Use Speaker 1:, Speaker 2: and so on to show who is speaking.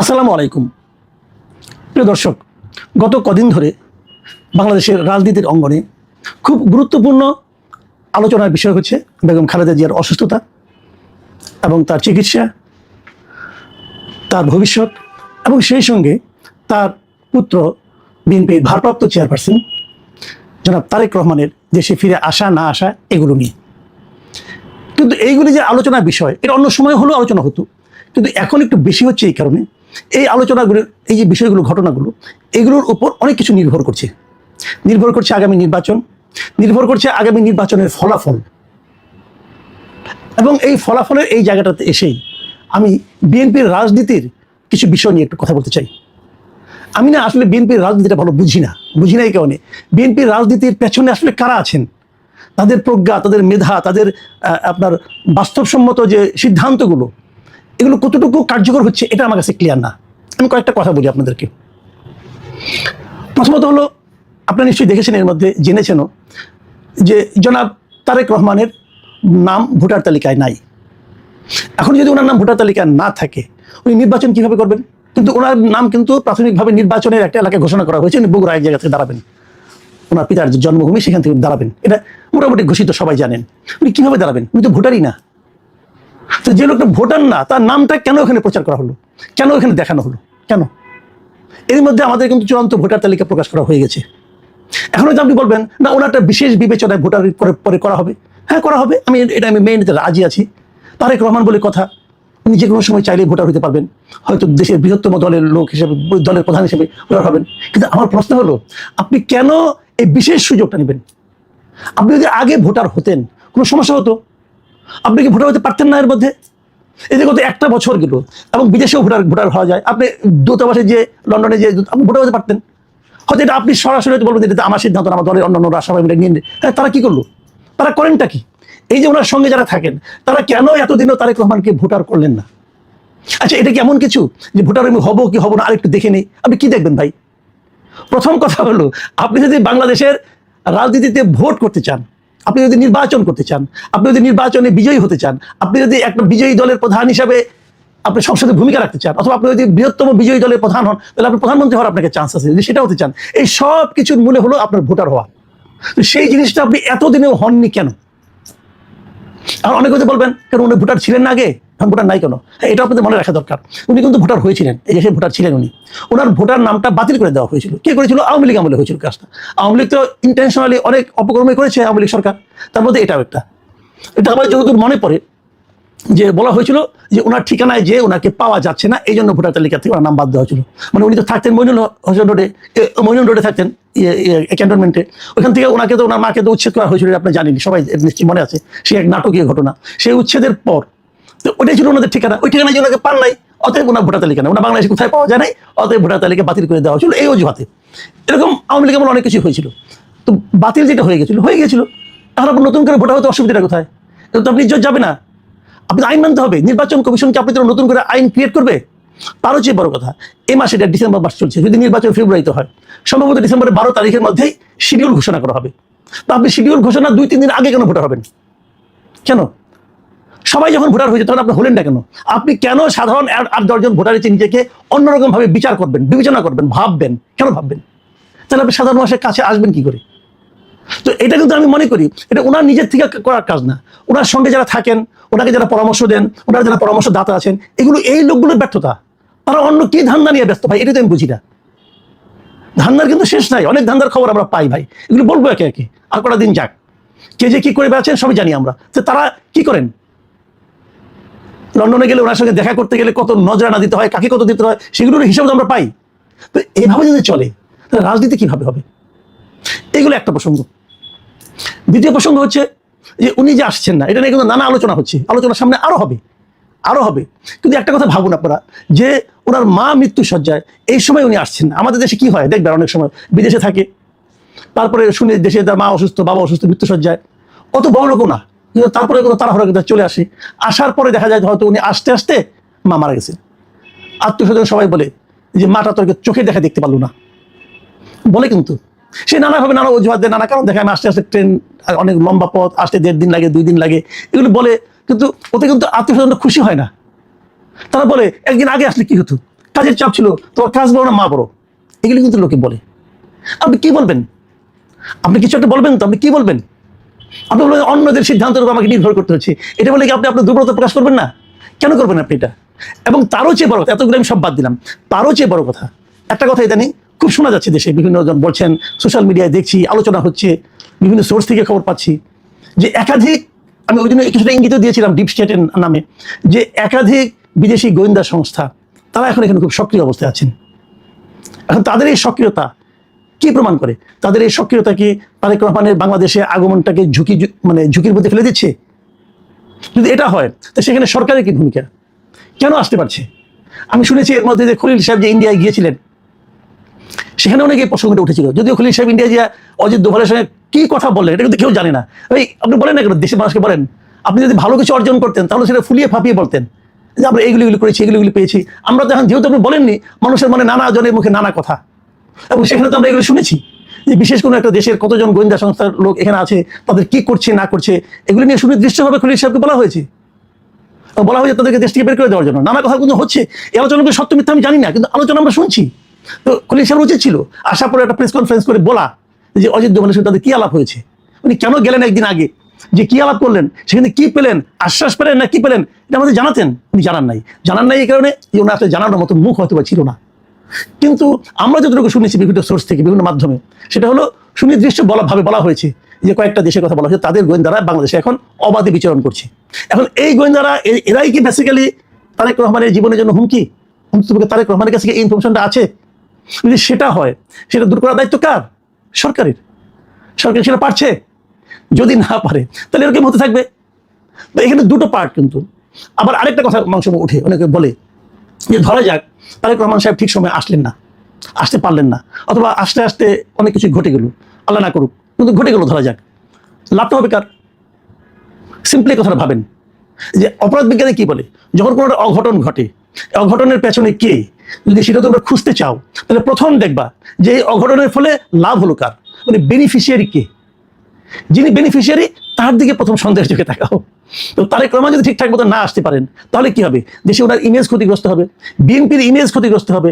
Speaker 1: আসসালামু আলাইকুম। প্রিয় দর্শক, গত কদিন ধরে বাংলাদেশের রাজনীতির অঙ্গনে খুব গুরুত্বপূর্ণ আলোচনার বিষয় হচ্ছে বেগম খালেদা জিয়ার অসুস্থতা এবং তার চিকিৎসা, তার ভবিষ্যৎ এবং সেই সঙ্গে তার পুত্র বিএনপির ভারপ্রাপ্ত চেয়ারপারসন জনাব তারেক রহমানের দেশে ফিরে আসা না আসা, এগুলো নিয়ে। কিন্তু এইগুলি যে আলোচনার বিষয়, এটা অন্য সময় হলেও আলোচনা হতো। কিন্তু এখন একটু বেশি হচ্ছে এই কারণে। এই আলোচনাগুলো, এই যে বিষয়গুলো, ঘটনাগুলো, এগুলোর উপর অনেক কিছু নির্ভর করছে। নির্ভর করছে আগামী নির্বাচন, নির্ভর করছে আগামী নির্বাচনের ফলাফল। এবং এই ফলাফলের এই জায়গাটাতে এসেই আমি বিএনপির রাজনীতির কিছু বিষয় নিয়ে একটু কথা বলতে চাই। আমি না আসলে বিএনপির রাজনীতিটা ভালো বুঝি না বুঝি না এই কারণে। বিএনপির রাজনীতির পেছনে আসলে কারা আছেন? তাদের প্রজ্ঞা, তাদের মেধা, তাদের আপনার বাস্তবসম্মত যে সিদ্ধান্তগুলো এগুলো কতটুকু কার্যকর হচ্ছে এটা আমার কাছে ক্লিয়ার না। আমি কয়েকটা কথা বলি আপনাদেরকে। প্রথমত হলো, আপনারা নিশ্চয়ই দেখেছেন এর মধ্যে, জেনেছেনও, যে জনাব তারেক রহমানের নাম ভোটার তালিকায় নাই। এখন যদি ওনার নাম ভোটার তালিকায় না থাকে, উনি নির্বাচন কীভাবে করবেন? কিন্তু ওনার নাম কিন্তু প্রাথমিকভাবে নির্বাচনের একটা এলাকায় ঘোষণা করা হয়েছে, উনি বগুড়া এক জায়গা থেকে দাঁড়াবেন। ওনার পিতার জন্মভূমি সেখান থেকে দাঁড়াবেন। এটা মোটামুটি ঘোষিত সবাই জানেন। উনি কীভাবে দাঁড়াবেন? উনি তো ভোটারই না। তো যে লোকটা ভোটার না, তার নামটা কেন ওখানে প্রচার করা হলো? কেন ওখানে দেখানো হলো? কেন? এর মধ্যে আমাদের কিন্তু চূড়ান্ত ভোটার তালিকা প্রকাশ করা হয়ে গেছে। এখন হয়তো আপনি বলবেন, না, ওনারটা বিশেষ বিবেচনায় ভোটার পরে করা হবে। হ্যাঁ করা হবে। আমি এটা আমি মেনে নিতে রাজি আছি। তারেক রহমান বলে কথা, উনি যে কোনো সময় চাইলে ভোটার হতে পারবেন। হয়তো দেশের বৃহত্তম দলের লোক হিসেবে, দলের প্রধান হিসেবে ভোটার হবেন। কিন্তু আমার প্রশ্ন হলো, আপনি কেন এই বিশেষ সুযোগটা নেবেন? আপনি যদি আগে ভোটার হতেন, কোনো সমস্যা হতো? আপনি কি ভোটার হতে পারতেন না এর মধ্যে? যে গত একটা বছর গেল, এবং বিদেশেও ভোটার ভোটার হওয়া যায়। আপনি দূতাবাসে যে, লন্ডনে যে, আপনি ভোটার হতে পারতেন? হয়তো এটা আপনি সরাসরি হয়তো বলবেন এটা আমার সিদ্ধান্ত আমার দলের অন্য অন্যরা সবাই মিলে নিয়ে। হ্যাঁ তারা কি করল? তারা করেনটা কি? এই যে ওনার সঙ্গে যারা থাকেন, তারা কেন এতদিনও তারেক রহমানকে ভোটার করলেন না? আচ্ছা এটা কি এমন কিছু যে ভোটার আমি হব কি হব না, আরেকটু দেখে নেই? আপনি কি দেখবেন ভাই? প্রথম কথা হলো, আপনি যদি বাংলাদেশের রাজনীতিতে ভোট করতে চান আপনি যদি নির্বাচন করতে চান, আপনি যদি নির্বাচনে বিজয়ী হতে চান, আপনি যদি একটা বিজয়ী দলের প্রধান হিসাবে আপনি সংসদে ভূমিকা রাখতে চান, অথবা আপনি যদি বৃহত্তম বিজয়ী দলের প্রধান হন, তাহলে আপনি প্রধানমন্ত্রী হওয়ার আপনাকে চান্স আছে। যদি সেটা হতে চান, এই সব কিছুর মূলে হলো আপনার ভোটার হওয়া। তো সেই জিনিসটা আপনি এতদিনেও হননি কেন? আর অনেকে হয়তো বলবেন কেন উনি ভোটার ছিলেন না আগে? এখন ভোটার নাই কেন? হ্যাঁ, এটা আপনাদের মনে রাখা দরকার। উনি কিন্তু ভোটার হয়েছিলেন এই দেশে ভোটার ছিলেন উনি। ওনার ভোটার নামটা বাতিল করে দেওয়া হয়েছিল। কে করেছিল? আওয়ামী লীগ আমলে হয়েছিল কাজটা। আওয়ামী লীগ তো ইন্টেনশনালি অনেক অপকর্মই করেছে আওয়ামী লীগ সরকার। তার মধ্যে এটাও একটা। এটা আমার যতদূর মনে পড়ে যে বলা হয়েছিল যে ওনার ঠিকানায় যে ওনাকে পাওয়া যাচ্ছে না এই জন্য ভোটার তালিকা থেকে ওনার নাম বাদ দেওয়া হয়েছিল। মানে উনি তো থাকতেন মইনুল হোসেন রোডে মইনুল রোডে থাকতেন ক্যান্টনমেন্টে। ওখান থেকে ওনাকে তো, ওনার মাকে তো উচ্ছেদ করা হয়েছিল আপনি জানেন সবাই এর নিশ্চয়ই মনে আছে, সে এক নাটকীয় ঘটনা। সেই উচ্ছেদের পর, তো ওটাই ছিল ওনাদের ঠিকানা, ওই ঠিকানায় যে ওনাকে পান নাই, অতএব ওনার ভোটার তালিকা না ওনার বাংলাদেশে কোথায় পাওয়া যায় নাই, অতএব ভোটার তালিকা বাতিল করে দেওয়া হয়েছিল, এই অজুহাতে। এরকম আওয়ামী লীগ আমলে অনেক কিছু হয়েছিল। তো বাতিল যেটা হয়ে গেছিল হয়ে গেছিল। তাহলে নতুন করে ভোটার হতে অসুবিধাটা কোথায়? তো আপনি ইজ্জত যাবে না। আপনি আইন মানতে হবে। নির্বাচন কমিশনকে আপনি তো নতুন করে আইন ক্রিয়েট করবে। তারও চেয়ে বড় কথা এই মাসে এটা ডিসেম্বর মাস চলছে। যদি নির্বাচন ফেব্রুয়ারিতে হয়, সম্ভবত ডিসেম্বরের বারো তারিখের মধ্যেই শিডিউল ঘোষণা করা হবে। তো আপনি শিডিউল ঘোষণা দুই, তিন দিন আগে কেন ভোটার হবেন? কেন? সবাই যখন ভোটার হয়েছে, তখন আপনি হলেন না কেন? আপনি কেন সাধারণ আট দশজন ভোটারের চেয়ে নিজেকে অন্যরকম ভাবে বিচার করবেন, বিবেচনা করবেন, ভাববেন? কেন ভাববেন? তাহলে আপনি সাধারণ মানুষের কাছে আসবেন কি করে? তো এটা কিন্তু আমি মনে করি, এটা ওনার নিজের থেকে করার কাজ না। ওনার সঙ্গে যারা থাকেন, ওনাকে যারা পরামর্শ দেন, ওনার যারা পরামর্শদাতা আছেন, এগুলো এই লোকগুলোর ব্যর্থতা। তারা অন্য কি ধান্দা নিয়ে ব্যস্ত? ভাই এটা তো আমি বুঝি না। ধান্দার কিন্তু শেষ নাই। অনেক ধান্দার খবর আমরা পাই, ভাই। এগুলো বলব একে একে। আর কটা দিন যাক। কে যে কি করে বেড়াচ্ছেন সবই জানি আমরা। তো তারা কি করেন? লন্ডনে গেলে ওনার সঙ্গে দেখা করতে গেলে কত নজরানা দিতে হয়, কাকে কত দিতে হয়, সেগুলোর হিসাব আমরা পাই। তো এইভাবে যদি চলে, তাহলে রাজনীতি কীভাবে হবে? এগুলো একটা প্রসঙ্গ। দ্বিতীয় প্রসঙ্গ হচ্ছে যে উনি যে আসছেন না, এটা নিয়ে কিন্তু নানা আলোচনা হচ্ছে। আলোচনার সামনে আরও হবে আরও হবে। কিন্তু একটা কথা ভাবুন আপনারা, যে ওনার মা মৃত্যু সজ্জায় এই সময় উনি আসছেন আমাদের দেশে কি হয় দেখবেন অনেক সময়, বিদেশে থাকে, তারপরে শুনে দেশে তার মা অসুস্থ, বাবা অসুস্থ মৃত্যু সজ্জায় অত বড় লোকও না, কিন্তু তারপরে কোনো তাড়াহুড়া কিন্তু চলে আসে। আসার পরে দেখা যায় হয়তো উনি আসতে আসতে মা মারা গেছেন। আত্মীয় স্বজন সবাই বলে যে, মাটা তোকে চোখে দেখা দেখতে পারল না। বলে কিন্তু সে নানাভাবে নানা অজুহাত দেয়, নানা কারণ দেখায়। আমি আসতে আসতে ট্রেন অনেক লম্বা পথ, আসতে দেড় দিন লাগে, দুই দিন লাগে। এগুলো বলে, কিন্তু ওতে কিন্তু আত্মীয় খুশি হয় না। তারা বলে, একদিন আগে আসলে কি হতো? কাজের চাপ ছিল, তোমার কাজ বড় না, মা বড় এগুলো কিন্তু লোকে বলে। আপনি কি বলবেন? আপনি কিছু একটা বলবেন তো? আপনি কি বলবেন? আপনি বলবেন, অন্যদের সিদ্ধান্তের উপর আমাকে নির্ভর করতে হচ্ছে। এটা বলে কি আপনি আপনার দুর্বলতা প্রকাশ করবেন না? কেন করবেন আপনি এটা? এবং তারও চেয়ে বড় কথা, এতগুলো আমি সব বাদ দিলাম। তারও চেয়ে বড় কথা। একটা কথা ইদানিং খুব শোনা যাচ্ছে দেশে বিভিন্ন জন বলছেন সোশ্যাল মিডিয়ায় দেখছি, আলোচনা হচ্ছে, বিভিন্ন সোর্স থেকে খবর পাচ্ছি যে একাধিক, আমি ওই জন্য কিছুটা ইঙ্গিত দিয়েছিলাম ডিপ স্টেটের নামে, যে একাধিক বিদেশি গোয়েন্দা সংস্থা, তারা এখন এখানে খুব সক্রিয় অবস্থায় আছেন। এখন তাদের এই সক্রিয়তা কি প্রমাণ করে? তাদের এই সক্রিয়তা কি তারেক রহমানের বাংলাদেশে আগমনটাকে ঝুঁকি মানে ঝুঁকির মধ্যে ফেলে দিচ্ছে? যদি এটা হয়, তো সেখানে সরকারের কি ভূমিকা? কেন আসতে পারছে? আমি শুনেছি এর মধ্যে যে খলিল সাহেব যে ইন্ডিয়ায় গিয়েছিলেন সেখানে অনেকে প্রসঙ্গটা উঠেছিল। যদিও খলিল সাহেব ইন্ডিয়া যে অজিত দোভালের সঙ্গে কি কথা বললেন, এটা কিন্তু কেউ জানে না। ওই আপনি বলেন না কেন দেশের মানুষকে বলেন। আপনি যদি ভালো কিছু অর্জন করতেন, তাহলে সেটা ফুলিয়ে ফাঁপিয়ে বলতেন। যে আমরা এইগুলি এগুলি করেছি এগুলি এগুলি পেয়েছি। আমরা তো এখন যেহেতু আপনি বলেননি, মানুষের মনে নানা জনের মুখে নানা কথা। এবং সেখানে তো আমরা এগুলো শুনেছি। যে বিশেষ কোনো একটা দেশের কতজন গোয়েন্দা সংস্থার লোক এখানে আছে, তাদের কি করছে, না করছে, এগুলো নিয়ে সুনির্দিষ্টভাবে খলিল সাহেবকে বলা হয়েছে। বলা হয়েছে তাদেরকে দেশ থেকে বের করে দেওয়ার জন্য। নানা কথা কিন্তু হচ্ছে। এই আলোচনাগুলো সত্য মিথ্যা আমি জানি না, কিন্তু আলোচনা আমরা শুনছি। তো খলিল সাহেব উচিত ছিল। আসার পরে একটা প্রেস কনফারেন্স করে বলা যে, অজিত দোভালের সঙ্গে তাদের কি আলাপ হয়েছে? উনি কেন গেলেন একদিন আগে? যে কি আলাপ করলেন? সেখানে কি পেলেন? আশ্বাস পেলেন না কি পেলেন? এটা আমাদের জানাতেন। উনি জানান নাই। জানান নাই এই কারণে যে ওনার আসলে জানানোর মতো মুখ হয়তো বা ছিল না। কিন্তু আমরা যতটুকু শুনেছি বিভিন্ন সোর্স থেকে, বিভিন্ন মাধ্যমে, সেটা হলো সুনির্দিষ্ট বলা ভাবে বলা হয়েছে যে কয়েকটা দেশের কথা বলা হয়েছে, তাদের গোয়েন্দারা বাংলাদেশে এখন অবাধে বিচরণ করছে। এখন এই গোয়েন্দারা এরাই কি বেসিক্যালি তারেক রহমানের জীবনের জন্য হুমকি? তারেক রহমানের কাছে এই ইনফরমেশনটা আছে? যদি সেটা হয়, সেটা দূর করার দায়িত্ব কার? সরকারের। সরকার সেটা পারছে? যদি না পারে, তাহলে এরকম হতে থাকবে। তো এখানে দুটো পার্ট কিন্তু। আবার আরেকটা কথা মাংস উঠে, অনেকে বলে যে ধরা যাক, তারেক রহমান সাহেব ঠিক সময় আসলেন না, আসতে পারলেন না, অথবা আসতে আসতে অনেক কিছু ঘটে গেল, আল্লাহ না করুক, কিন্তু ঘটে গেল ধরা যাক। লাভটা হবে কার? সিম্পলি কথাটা ভাবেন। যে অপরাধ বিজ্ঞানে কি বলে? যখন কোনো একটা অঘটন ঘটে অঘটনের পেছনে কে? যদি সেটা তোমরা খুঁজতে চাও, তাহলে প্রথম দেখবা যে এই অঘটনের ফলে লাভ হলো কার? মানে বেনিফিশিয়ারি কে? যিনি বেনিফিশিয়ারি তার দিকে প্রথম সন্দেহের চোখে তাকাও। তো তারেক রহমান যদি ঠিকঠাক মতো না আসতে পারেন, তাহলে কি হবে? দেশে ওনার ইমেজ ক্ষতিগ্রস্ত হবে, বিএনপির ইমেজ ক্ষতিগ্রস্ত হবে।